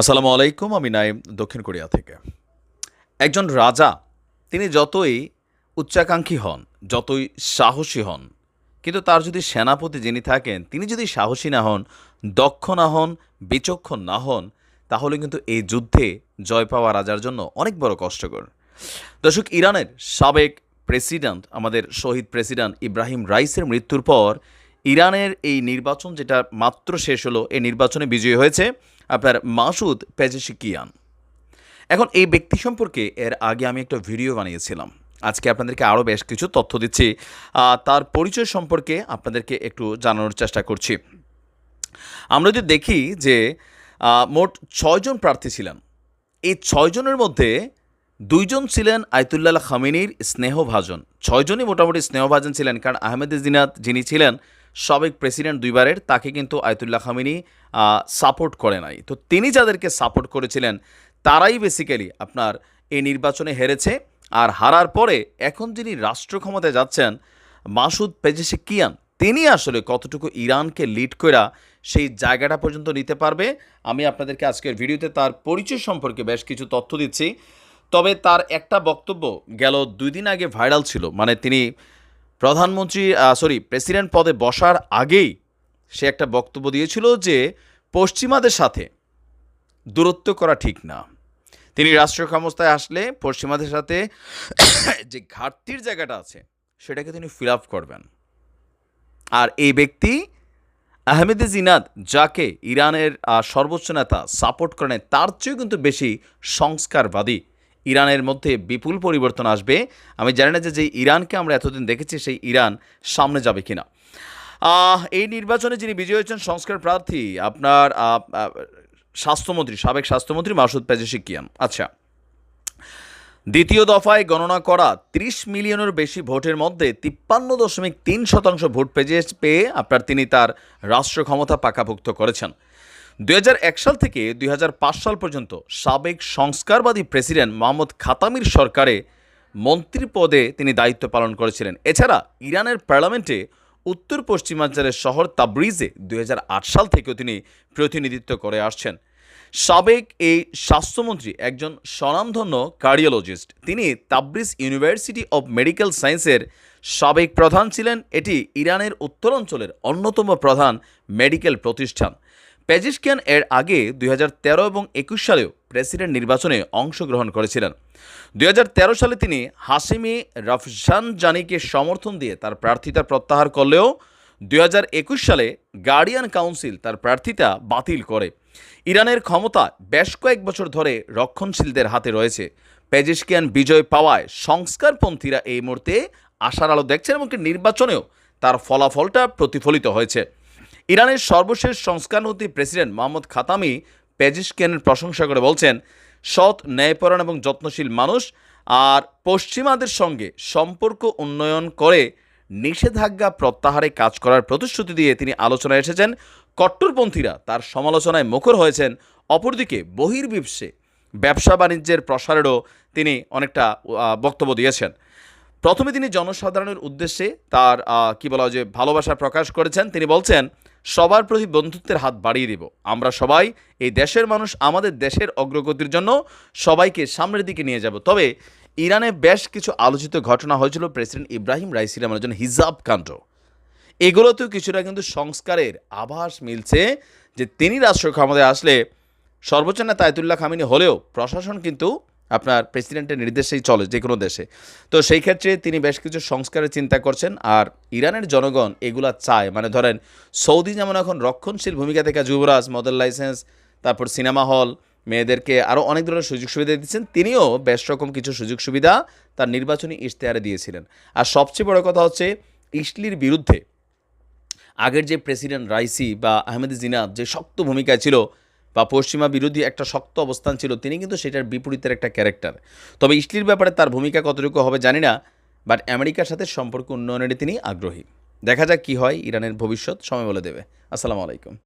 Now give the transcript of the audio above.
আসসালামু আলাইকুম, আমি নাইম দক্ষিণ কোরিয়া থেকে। একজন রাজা, তিনি যতই উচ্চাকাঙ্ক্ষী হন, যতই সাহসী হন, কিন্তু তার যদি সেনাপতি যিনি থাকেন, তিনি যদি সাহসী না হন, দক্ষ না হন, বিচক্ষণ না হন, তাহলে কিন্তু এই যুদ্ধে জয় পাওয়া রাজার জন্য অনেক বড় কষ্টকর। দর্শক, ইরানের সাবেক প্রেসিডেন্ট, আমাদের শহীদ প্রেসিডেন্ট ইব্রাহিম রাইসের মৃত্যুর পর, ইরানের এই নির্বাচন যেটা মাত্র শেষ হলো, এই নির্বাচনে বিজয়ী হয়েছে। আপনার মাসুদ পেজেশিকিয়ান। এখন এই ব্যক্তি সম্পর্কে এর আগে আমি একটা ভিডিও বানিয়েছিলাম। আজকে আপনাদেরকে আরও বেশ কিছু তথ্য দিচ্ছি। তার পরিচয় সম্পর্কে আপনাদেরকে একটু জানানোর চেষ্টা করছি। আমরা যদি দেখি যে মোট ছয়জন প্রার্থী ছিলেন। এই ছয়জনের মধ্যে দুইজন ছিলেন আয়তুল্লাহ খামিনির স্নেহভাজন। ছয়জনই মোটামুটি স্নেহভাজন ছিলেন। কারণ আহমেদ জিনাত যিনি ছিলেন সাবেক প্রেসিডেন্ট দুইবারের, তাকে কিন্তু আয়তুল্লাহ খামিনি সাপোর্ট করে নাই। তো তিনি যাদেরকে সাপোর্ট করেছিলেন, তারাই বেসিক্যালি আপনার এই নির্বাচনে হেরেছে। আর হারার পরে এখন যিনি রাষ্ট্র ক্ষমতায় যাচ্ছেন, মাসুদ পেজেশিকিয়ান, তিনি আসলে কতটুকু ইরানকে লিড করা সেই জায়গাটা পর্যন্ত নিতে পারবে, আমি আপনাদেরকে আজকের ভিডিওতে তার পরিচয় সম্পর্কে বেশ কিছু তথ্য দিচ্ছি। তবে তার একটা বক্তব্য গেল দুই দিন আগে ভাইরাল ছিল মানে তিনি প্রধানমন্ত্রী সরি প্রেসিডেন্ট পদে বসার আগেই সে একটা বক্তব্য দিয়েছিল যে পশ্চিমাদের সাথে দূরত্ব করা ঠিক না। তিনি রাষ্ট্রীয় ক্ষমতায় আসলে পশ্চিমাদের সাথে যে ঘাটতির জায়গাটা আছে, সেটাকে তিনি ফিল আপ করবেন। আর এই ব্যক্তি আহমেদে জিনাদ, যাকে ইরানের সর্বোচ্চ নেতা সাপোর্ট করেন, তার চেয়েও কিন্তু বেশি সংস্কারবাদী ইরানের মধ্যে বিপুল পরিবর্তন আসবে। আমি জানি না যে যে ইরানকে আমরা এতদিন দেখেছি, সেই ইরান সামনে যাবে কিনা। এই নির্বাচনে যিনি বিজয়ী হয়েছেন, সংস্কার প্রার্থী আপনার স্বাস্থ্যমন্ত্রী, সাবেক স্বাস্থ্যমন্ত্রী মাসুদ পেজেশিকিয়ান। আচ্ছা দ্বিতীয় দফায় গণনা করা ৩০ মিলিয়নের বেশি ভোটের মধ্যে তিপ্পান্ন দশমিক তিন শতাংশ ভোট পেয়ে পেয়ে আপনার তিনি তার রাষ্ট্র ক্ষমতা পাকাভুক্ত করেছেন। দুই হাজার এক সাল থেকে দুই হাজার পাঁচ সাল পর্যন্ত সাবেক সংস্কারবাদী প্রেসিডেন্ট মোহাম্মদ খাতামির সরকারে মন্ত্রী পদে তিনি দায়িত্ব পালন করেছিলেন। এছাড়া ইরানের পার্লামেন্টে উত্তর পশ্চিমাঞ্চলের শহর তাবরিজে দুই সাল থেকেও তিনি প্রতিনিধিত্ব করে আসছেন। সাবেক এই স্বাস্থ্যমন্ত্রী একজন স্বনামধন্য কার্ডিওলজিস্ট। তিনি তাবরিজ ইউনিভার্সিটি অব মেডিকেল সায়েন্সের সাবেক প্রধান ছিলেন। এটি ইরানের উত্তরাঞ্চলের অন্যতম প্রধান মেডিকেল প্রতিষ্ঠান। পেজিশকিয়ান এর আগে দুই হাজার তেরো এবং একুশ সালেও প্রেসিডেন্ট নির্বাচনে অংশগ্রহণ করেছিলেন। দুই হাজার তেরো সালে তিনি হাসিমি রফজান জানিকে সমর্থন দিয়ে তার প্রার্থিতা প্রত্যাহার করলেও দুই হাজার একুশ সালে গার্ডিয়ান কাউন্সিল তার প্রার্থিতা বাতিল করে। ইরানের ক্ষমতা বেশ কয়েক বছর ধরে রক্ষণশীলদের হাতে রয়েছে। পেজিশকিয়ান বিজয় পাওয়ায় সংস্কারপন্থীরা এই মুহূর্তে আশার আলো দেখছেন এবং নির্বাচনেও তার ফলাফলটা প্রতিফলিত হয়েছে। ইরানের সর্বশেষ সংস্কারমন্ত্রী প্রেসিডেন্ট মোহাম্মদ খাতামি পেজিশকিয়ানের প্রশংসা করে বলছেন, সৎ, ন্যায়পরায়ণ এবং যত্নশীল মানুষ আর পশ্চিমাদের সঙ্গে সম্পর্ক উন্নয়ন করে নিষেধাজ্ঞা প্রত্যাহারে কাজ করার প্রতিশ্রুতি দিয়ে তিনি আলোচনায় এসেছেন। কট্টরপন্থীরা তার সমালোচনায় মুখর হয়েছেন। অপরদিকে বহির্বিশ্বে ব্যবসা বাণিজ্যের প্রসারেরও তিনি অনেকটা বক্তব্য দিয়েছেন। প্রথমে তিনি জনসাধারণের উদ্দেশ্যে তার কি বলা হয় যে ভালোবাসা প্রকাশ করেছেন। তিনি বলছেন সবার প্রতি বন্ধুত্বের হাত বাড়িয়ে দিব। আমরা সবাই এই দেশের মানুষ, আমাদের দেশের অগ্রগতির জন্য সবাইকে সামনের দিকে নিয়ে যাব। তবে ইরানে বেশ কিছু আলোচিত ঘটনা হয়েছিল প্রেসিডেন্ট ইব্রাহিম রাইসি রহমানের জন্য হিজাব কাণ্ড। এগুলোতেও কিছুটা কিন্তু সংস্কারের আভাস মিলছে যে তিনি রাষ্ট্র ক্ষমতায় আসলে সর্বোচ্চ নেতা আয়তুল্লাহ খামিনি হলেও প্রশাসন কিন্তু আপনার প্রেসিডেন্টের নির্দেশেই চলে যে কোনো দেশে। তো সেই ক্ষেত্রে তিনি বেশ কিছু সংস্কারের চিন্তা করছেন আর ইরানের জনগণ এগুলা চায়। মানে ধরেন, সৌদি যেমন এখন রক্ষণশীল ভূমিকা থেকে যুবরাজ মডেল লাইসেন্স তারপর সিনেমা হল, মেয়েদেরকে আরও অনেক ধরনের সুযোগ সুবিধা দিচ্ছেন। তিনিও বেশ রকম কিছু সুযোগ সুবিধা তার নির্বাচনী ইশতেহারে দিয়েছিলেন। আর সবচেয়ে বড় কথা হচ্ছে, ইসলির বিরুদ্ধে আগের যে প্রেসিডেন্ট রাইসি বা আহমেদ জিনাদ যে শক্ত ভূমিকায় ছিল বা পশ্চিমা বিরোধী একটা শক্ত অবস্থান ছিল তিনি কিন্তু সেটার বিপরীতের একটা ক্যারেক্টার। তবে ইসলির ব্যাপারে তার ভূমিকা কতটুকু হবে জানি না, বাট আমেরিকার সাথে সম্পর্ক উন্নয়নের তিনি আগ্রহী। দেখা যাক কি হয় ইরানের ভবিষ্যৎ, সময় বলে দেবে। আসসালামু আলাইকুম।